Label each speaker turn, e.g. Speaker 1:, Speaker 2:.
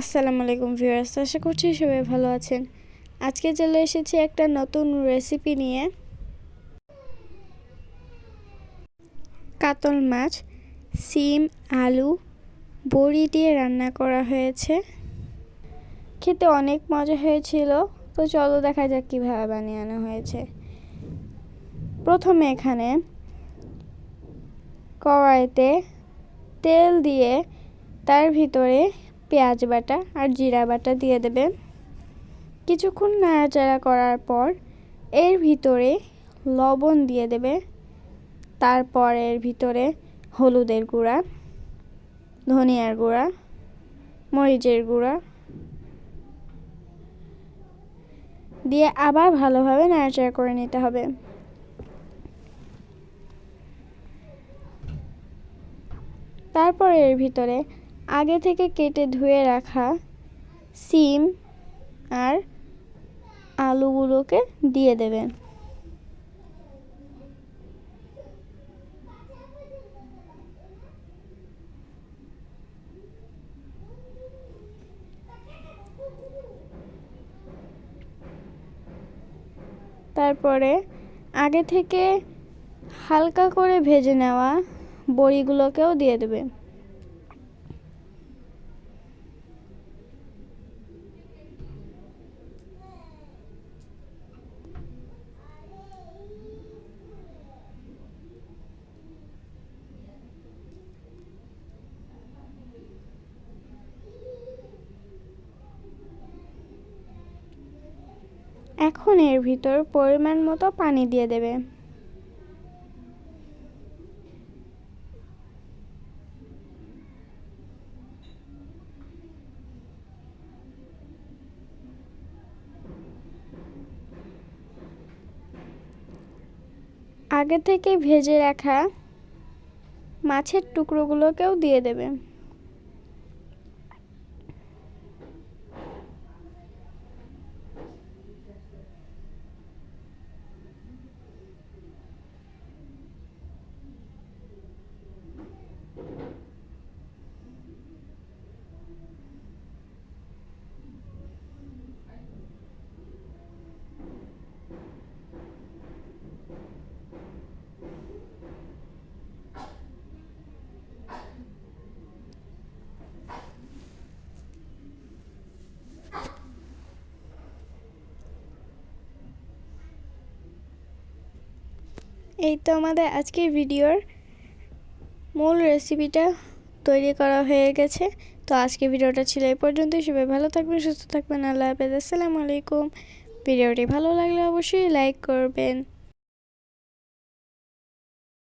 Speaker 1: আসসালামু আলাইকুম ভিউয়ার্স, আশা করছি সবাই ভালো আছেন। আজকে চলে এসেছি একটা নতুন রেসিপি নিয়ে। কাতল মাছ, সিম, আলু, বড়ি দিয়ে রান্না করা হয়েছে। খেতে অনেক মজা হয়েছিল, তো চলো দেখা যাক কীভাবে বানিয়ে হয়েছে। প্রথমে এখানে কড়াইতে তেল দিয়ে তার ভিতরে পেঁয়াজ বাটা আর জিরা বাটা দিয়ে দেবেন কিছুক্ষণ নাড়াচাড়া করার পর এর ভিতরে লবণ দিয়ে দেবে। তারপর এর ভিতরে হলুদের গুঁড়া, ধনিয়ার গুঁড়া, মরিচের গুঁড়া দিয়ে আবার ভালোভাবে নাড়াচাড়া করে নিতে হবে। তারপর এর ভিতরে আগে থেকে কেটে ধুয়ে রাখা সিম আর আলুগুলোকে দিয়ে দেবেন। তারপরে আগে থেকে হালকা করে ভেজে নেওয়া বড়িগুলোকেও দিয়ে দেবে এখন এর ভিতর পরিমাণ মতো পানি দিয়ে দেবে। আগে থেকে ভেজে রাখা মাছের টুকরোগুলোকেও দিয়ে দেবে। এই তো আমাদের আজকের ভিডিওর মূল রেসিপিটা তৈরি করা হয়ে গেছে। তো আজকে ভিডিওটা ছিল এই পর্যন্তই। সবাই ভালো থাকবেন, সুস্থ থাকবেন। আল্লাহ হাফেজ। আসসালামু আলাইকুম। ভিডিওটি ভালো লাগলে অবশ্যই লাইক করবেন।